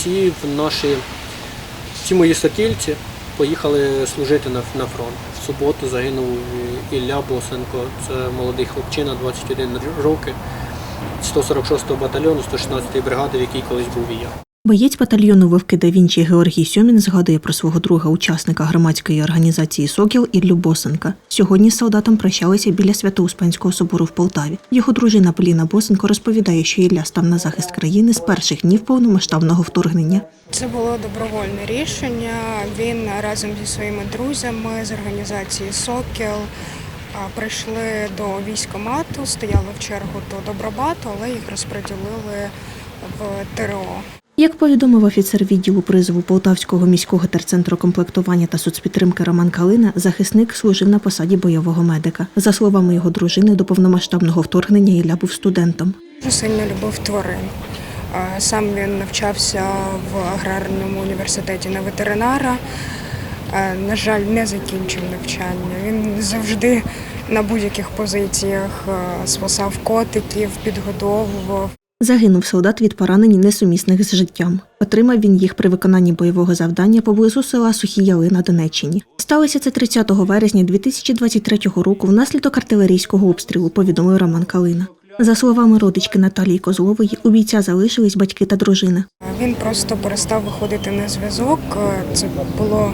всі наші, всі мої сокільці поїхали служити на, на фронт. В суботу загинув Ілля Босенко, це молодий хлопчина, 21 роки, 146-го батальйону, 116-ї бригади, в якій колись був і я. Боєць батальйону Вовки да Вінчі Георгій Сьомін згадує про свого друга учасника громадської організації Сокіл Іллю Босенка. Сьогодні з солдатом прощалися біля Свято-Успенського собору в Полтаві. Його дружина Поліна Босенко розповідає, що Ілля став на захист країни з перших днів повномасштабного вторгнення. Це було добровольне рішення. Він разом зі своїми друзями з організації Сокіл прийшли до військкомату, стояли в чергу до Добробату, але їх розподілили в ТРО. Як повідомив офіцер відділу призову Полтавського міського терцентру комплектування та соцпідтримки Роман Калина, захисник служив на посаді бойового медика. За словами його дружини, до повномасштабного вторгнення Ілля був студентом. Сильно любив тварин. Сам він навчався в аграрному університеті на ветеринара. На жаль, не закінчив навчання. Він завжди на будь-яких позиціях спасав котиків, підгодовував. Загинув солдат від поранень несумісних з життям. Отримав він їх при виконанні бойового завдання поблизу села Сухі Яли на Донеччині. Сталося це 30 вересня 2023 року внаслідок артилерійського обстрілу, повідомив Роман Калина. За словами родички Наталії Козлової, у бійця залишились батьки та дружина. Він просто перестав виходити на зв'язок. Це було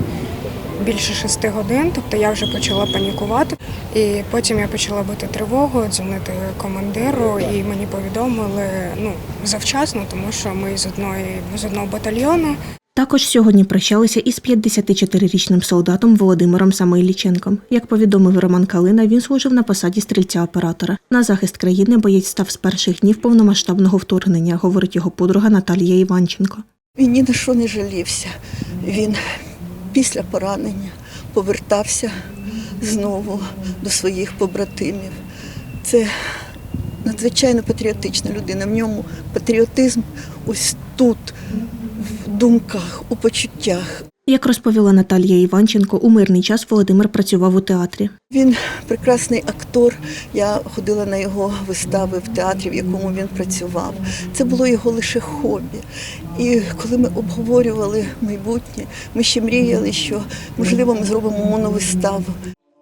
більше шести годин, тобто я вже почала панікувати. І потім я почала бити тривогу, дзвонити командиру, і мені повідомили ну завчасно, тому що ми з одної з одного батальйону. Також сьогодні прощалися із 54-річним солдатом Володимиром Самойліченком. Як повідомив Роман Калина, він служив на посаді стрільця-оператора. На захист країни боєць став з перших днів повномасштабного вторгнення, говорить його подруга Наталія Іванченко. Він ні на що не жалівся. Він після поранення повертався знову до своїх побратимів. Це надзвичайно патріотична людина. В ньому патріотизм ось тут, в думках, у почуттях. Як розповіла Наталія Іванченко, у мирний час Володимир працював у театрі. Він прекрасний актор. Я ходила на його вистави в театрі, в якому він працював. Це було його лише хобі. І коли ми обговорювали майбутнє, ми ще мріяли, що можливо ми зробимо моновиставу.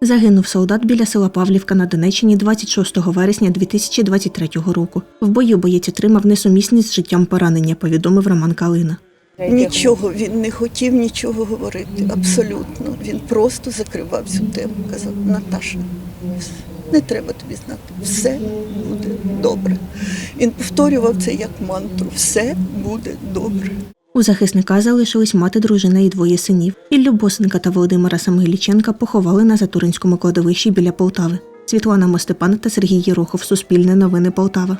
Загинув солдат біля села Павлівка на Донеччині 26 вересня 2023 року. В бою боєць отримав несумісність з життям поранення, повідомив Роман Калина. Нічого він не хотів нічого говорити. Абсолютно. Він просто закривав цю тему. Казав, Наташа, не треба тобі знати. Все буде добре. Він повторював це як мантру. Все буде добре. У захисника залишились мати, дружина і двоє синів. Іллю Босенка та Володимира Самойліченка поховали на Затуринському кладовищі біля Полтави. Світлана Мостепан та Сергій Єрохов. Суспільне новини Полтава.